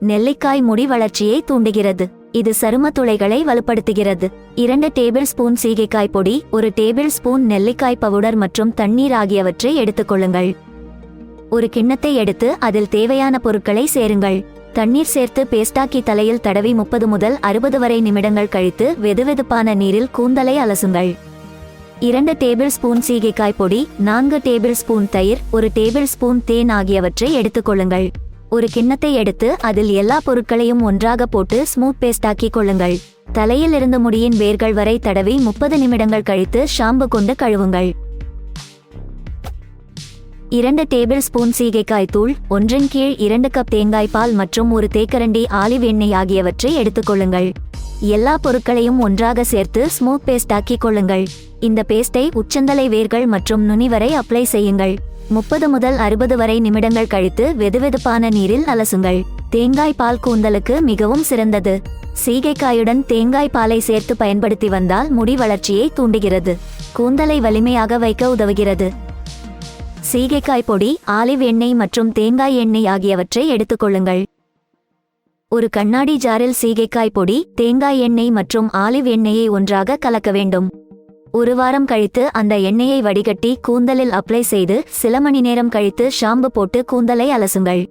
நெல்லிக்காய் முடி வளர்ச்சியை தூண்டுகிறது. இது சரும துளைகளை வலுப்படுத்துகிறது. இரண்டு டேபிள் ஸ்பூன் சீகைக்காய் பொடி ஒரு டேபிள் ஸ்பூன் நெல்லிக்காய் பவுடர் மற்றும் தண்ணீர் ஆகியவற்றை எடுத்துக்கொள்ளுங்கள் ஒரு கிண்ணத்தை எடுத்து அதில் தேவையான பொருட்களை சேருங்கள். தண்ணீர் சேர்த்து பேஸ்டாக்கி தலையில் தடவி முப்பது முதல் அறுபது வரை நிமிடங்கள் கழித்து வெதுவெதுப்பான நீரில் கூந்தலை அலசுங்கள். இரண்டு டேபிள் ஸ்பூன் சீகைக்காய் பொடி நான்கு டேபிள் ஸ்பூன் தயிர் ஒரு டேபிள் ஸ்பூன் தேன் ஆகியவற்றை எடுத்துக்கொள்ளுங்கள் ஒரு கிண்ணத்தை எடுத்து அதில் எல்லா பொருட்களையும் ஒன்றாக போட்டு ஸ்மூத் பேஸ்டாக்கி கொள்ளுங்கள். தலையில் இருந்து முடியின் வேர்கள் வரை தடவி முப்பது நிமிடங்கள் கழித்து ஷாம்பு கொண்டு கழுவுங்கள். இரண்டு டேபிள் ஸ்பூன் சீகைக்காய் தூள் ஒன்றின் கீழ் இரண்டு கப் தேங்காய் பால் மற்றும் ஒரு தேக்கரண்டி ஆலிவ் எண்ணெய் ஆகியவற்றை எடுத்துக்கொள்ளுங்கள் எல்லா பொருட்களையும் ஒன்றாக சேர்த்து ஸ்மூத் பேஸ்ட் ஆக்கிக் கொள்ளுங்கள். இந்த பேஸ்டை உச்சந்தலை வேர்கள் மற்றும் நுனி வரை அப்ளை செய்யுங்கள். முப்பது முதல் அறுபது வரை நிமிடங்கள் கழித்து வெதுவெதுப்பான நீரில் அலசுங்கள். தேங்காய் பால் கூந்தலுக்கு மிகவும் சிறந்தது. சீகைக்காயுடன் தேங்காய் பாலை சேர்த்து பயன்படுத்தி வந்தால் முடி வளர்ச்சியை தூண்டுகிறது. கூந்தலை வலிமையாக வைக்க உதவுகிறது. சீகைக்காய் பொடி ஆலிவ் எண்ணெய் மற்றும் தேங்காய் எண்ணெய் ஆகியவற்றை எடுத்துக்கொள்ளுங்கள் ஒரு கண்ணாடி ஜாரில் சீகைக்காய் பொடி தேங்காய் எண்ணெய் மற்றும் ஆலிவ் எண்ணெயை ஒன்றாக கலக்க வேண்டும். ஒரு வாரம் கழித்து அந்த எண்ணெயை வடிகட்டி கூந்தலில் அப்ளை செய்து சில மணி நேரம் கழித்து ஷாம்பு போட்டு கூந்தலை அலசுங்கள்.